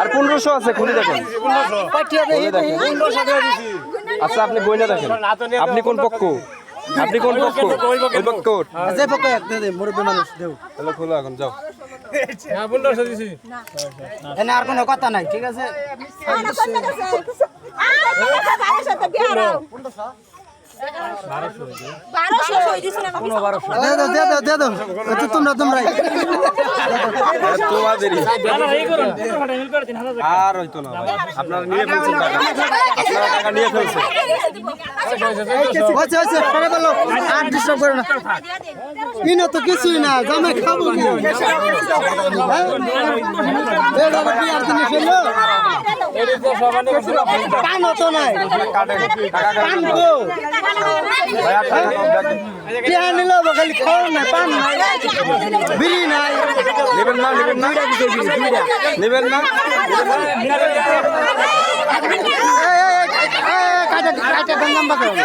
আর পনেরোশো আছে খুলে দেখেন। আচ্ছা আপনি বইনা দেখেন। আপনি কোন পক্ষ? আপনি কোন পক্ষ? ওই পক্ষ যে পক্ষে মুরব্বী মানুষ দেও। তাহলে খোলো এখন যাও। এনে আর কোনো কথা নাই ঠিক আছে? তোমরা তোমরাই। তোমাদেরই আর হইতো না। আপনারা নিয়ে ফেলছেন আপনারা টাকা নিয়ে ফেলছেন। আচ্ছা আচ্ছা পরে বলো আর ডিস্টার্ব করো না। ইনো তো কিছুই না জামে খাব কি? পানও তো নাই পান গো। টিয়া নিলো খালি পান নাই বিড়ি নাই। নেবেন না নেবেন না। নেবেন না এই, এই, এই, এই, কাটা কাটা গঞ্জাম বাজাও না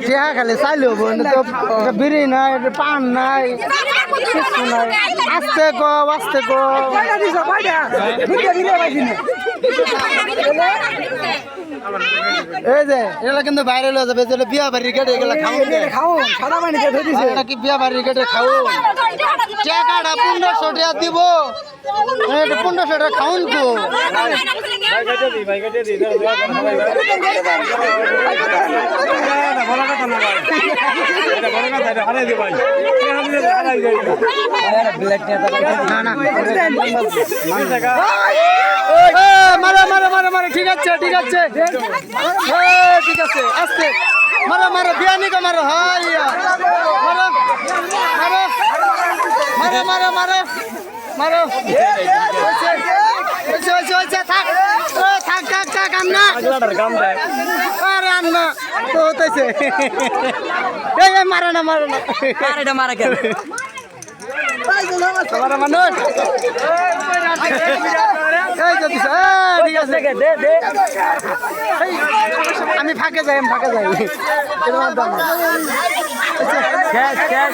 টিয়া খালি চাইলেও তো বিড়ি নাই পান নাই কিছু নাই। আস্তে গো আস্তে গো এই যে এগুলা কিন্তু বাইরে লয়ে যাবে যেটা বিয়া বাড়ির গেটে এগুলা খাও খাও সাদা পানি দিয়ে ধরে এটা কি বিয়া বাড়ির গেটে খাও টাকাটা পনেরোশো টাকা দিব। পনেরোশো টাকা খাউন কো না না। মারো মারো ঠিক আছে ঠিক আছে। এই, ঠিক আছে। আস্তে। মারো মারো বিয়ানি কো মারো হাইয়া মারো মারো মারো মারো মারো মারো। হয়েছে হয়েছে হয়েছে থাক। ও, থাক থাক থাক আন্না। আরে আন্না তো হতেছে। এই মারো না মারো না। এটা মারা কেন? তোমার মানুষ। ঠিক আছে। এই, আমি ফাঁকে যাই আমি ফাঁকে যাই। ক্যাশ